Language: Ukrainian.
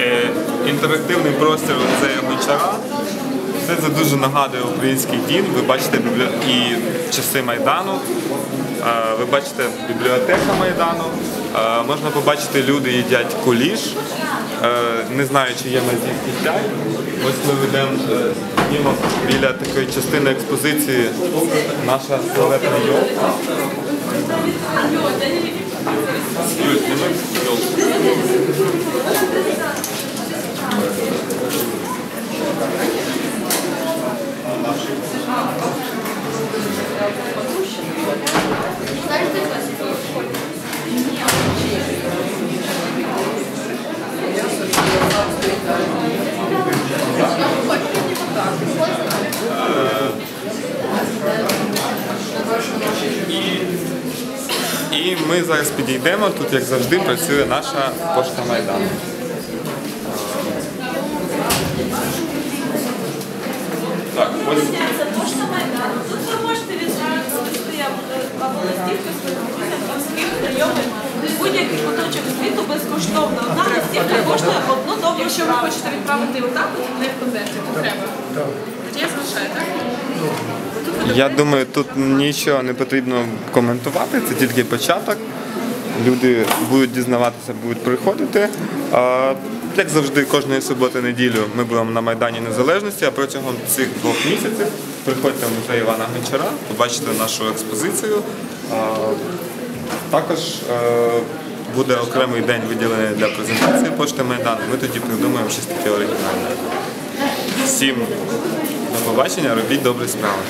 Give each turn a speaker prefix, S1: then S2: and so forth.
S1: Е, інтерактивний простір музею Гончара. Все це дуже нагадує український дім. Ви бачите і часи Майдану. Е, Ви бачите бібліотека Майдану. Е, Можна побачити, люди їдять куліш. Не знаю, чи є мазівки чай. Ось ми ведемо біля такої частини експозиції наша туалетна йолка. Ми зараз підійдемо. Тут, як завжди, працює наша пошта Майдану. Так, ось
S2: Це пошта Майдану. Ви можете відправити листи або листівки своїм. Будь-який куточок світу безкоштовно. Одна листівка коштує одну добру
S3: Якщо ви хочете відправити отак, не в конверті, то треба. Тоді я залишаю, так?
S1: Я думаю, тут нічого не потрібно коментувати, це тільки початок. Люди будуть дізнаватися, будуть приходити. А, Як завжди, кожної суботи неділю ми будемо на Майдані Незалежності, а протягом цих двох місяців приходьте в музей Івана Гончара, побачите нашу експозицію. А, Також е, буде окремий день виділений для презентації пошти Майдану. Ми тоді придумаємо щось таке оригінальне. Всім до побачення, робіть добрі справи.